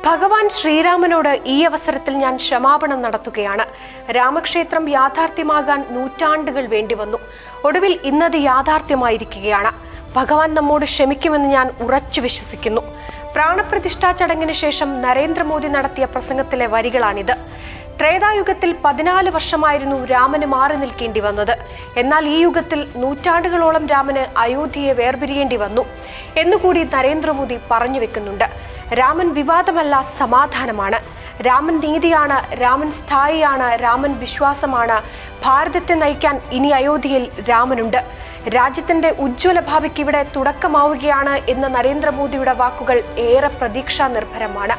ഭഗവാൻ ശ്രീരാമനോട് ഈ അവസരത്തിൽ ഞാൻ ക്ഷമാപണം നടത്തുകയാണ്. രാമക്ഷേത്രം യാഥാർത്ഥ്യമാകാൻ നൂറ്റാണ്ടുകൾ വേണ്ടി വന്നു ഒടുവിൽ ഇന്നത് യാഥാർത്ഥ്യമായിരിക്കുകയാണ്. ഭഗവാൻ നമ്മോട് ക്ഷമിക്കുമെന്ന് ഞാൻ ഉറച്ചു വിശ്വസിക്കുന്നു. പ്രാണപ്രതിഷ്ഠാ ചടങ്ങിന് ശേഷം നരേന്ദ്രമോദി നടത്തിയ പ്രസംഗത്തിലെ വരികളാണിത്. ത്രേതായുഗത്തിൽ പതിനാല് വർഷമായിരുന്നു രാമന് മാറി നിൽക്കേണ്ടി വന്നത്. എന്നാൽ ഈ യുഗത്തിൽ നൂറ്റാണ്ടുകളോളം രാമന് അയോധ്യയെ വേർപിരിയേണ്ടി വന്നു. എന്നുകൂടി നരേന്ദ്രമോദി പറഞ്ഞു വെക്കുന്നുണ്ട്. രാമൻ വിവാദമല്ല സമാധാനമാണ്. രാമൻ നീതിയാണ് രാമൻ സ്ഥായിയാണ് രാമൻ വിശ്വാസമാണ്. ഭാരതത്തെ നയിക്കാൻ ഇനി അയോധ്യയിൽ രാമനുണ്ട്. രാജ്യത്തിന്റെ ഉജ്ജ്വല ഭാവിക്ക് ഇവിടെ തുടക്കമാവുകയാണ് എന്ന നരേന്ദ്രമോദിയുടെ വാക്കുകൾ ഏറെ പ്രതീക്ഷാ നിർഭരമാണ്.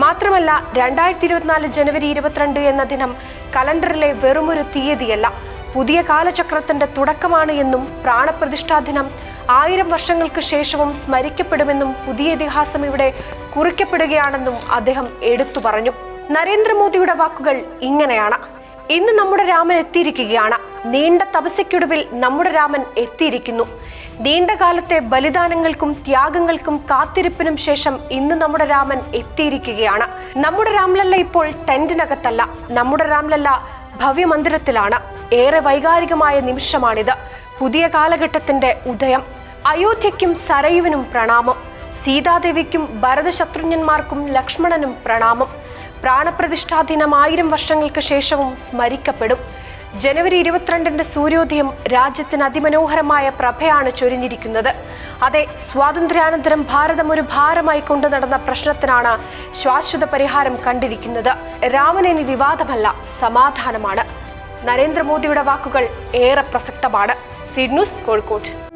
മാത്രമല്ല രണ്ടായിരത്തി ഇരുപത്തിനാല് ജനുവരി ഇരുപത്തിരണ്ട് എന്ന ദിനം കലണ്ടറിലെ വെറുമൊരു തീയതിയല്ല. പുതിയ കാലചക്രത്തിന്റെ തുടക്കമാണ് എന്നും പ്രാണപ്രതിഷ്ഠാ ദിനം ആയിരം വർഷങ്ങൾക്ക് ശേഷവും സ്മരിക്കപ്പെടുമെന്നും പുതിയ ഇതിഹാസം ഇവിടെ കുറിക്കപ്പെടുകയാണെന്നും അദ്ദേഹം എടുത്തു പറഞ്ഞു. നരേന്ദ്രമോദിയുടെ വാക്കുകൾ ഇങ്ങനെയാണ്. ഇന്ന് നമ്മുടെ രാമൻ എത്തിയിരിക്കുകയാണ്. നീണ്ട തപസ്യക്കൊടുവിൽ നമ്മുടെ രാമൻ എത്തിയിരിക്കുന്നു. നീണ്ട കാലത്തെ ബലിദാനങ്ങൾക്കും ത്യാഗങ്ങൾക്കും കാത്തിരിപ്പിനും ശേഷം ഇന്ന് നമ്മുടെ രാമൻ എത്തിയിരിക്കുകയാണ്. നമ്മുടെ രാമലല്ല ഇപ്പോൾ ടെന്റിനകത്തല്ല. നമ്മുടെ രാമലല്ല ഭവ്യമന്ദിരത്തിലാണ്. ഏറെ വൈകാരികമായ നിമിഷമാണിത്. പുതിയ കാലഘട്ടത്തിന്റെ ഉദയം. അയോധ്യയ്ക്കും സരയുവിനും പ്രണാമം. സീതാദേവിക്കും ഭരതശത്രുഘ്നന്മാർക്കും ലക്ഷ്മണനും പ്രണാമം. പ്രാണപ്രതിഷ്ഠാ ദിനം ആയിരം വർഷങ്ങൾക്ക് ശേഷവും സ്മരിക്കപ്പെടും. ജനുവരി ഇരുപത്തിരണ്ടിന്റെ സൂര്യോദയം രാജ്യത്തിന് അതിമനോഹരമായ പ്രഭയാണ് ചൊരിഞ്ഞിരിക്കുന്നത്. അതെ സ്വാതന്ത്ര്യാനന്തരം ഭാരതം ഒരു ഭാരമായി കൊണ്ടു നടന്ന പ്രശ്നത്തിനാണ് ശാശ്വത പരിഹാരം കണ്ടിരിക്കുന്നത്. രാമനിനി വിവാദമല്ല സമാധാനമാണ്. നരേന്ദ്രമോദിയുടെ വാക്കുകൾ ഏറെ പ്രസക്തമാണ്. സിഡ്ന്യൂസ് കോഴിക്കോട്ട് കോഴിക്കോട്.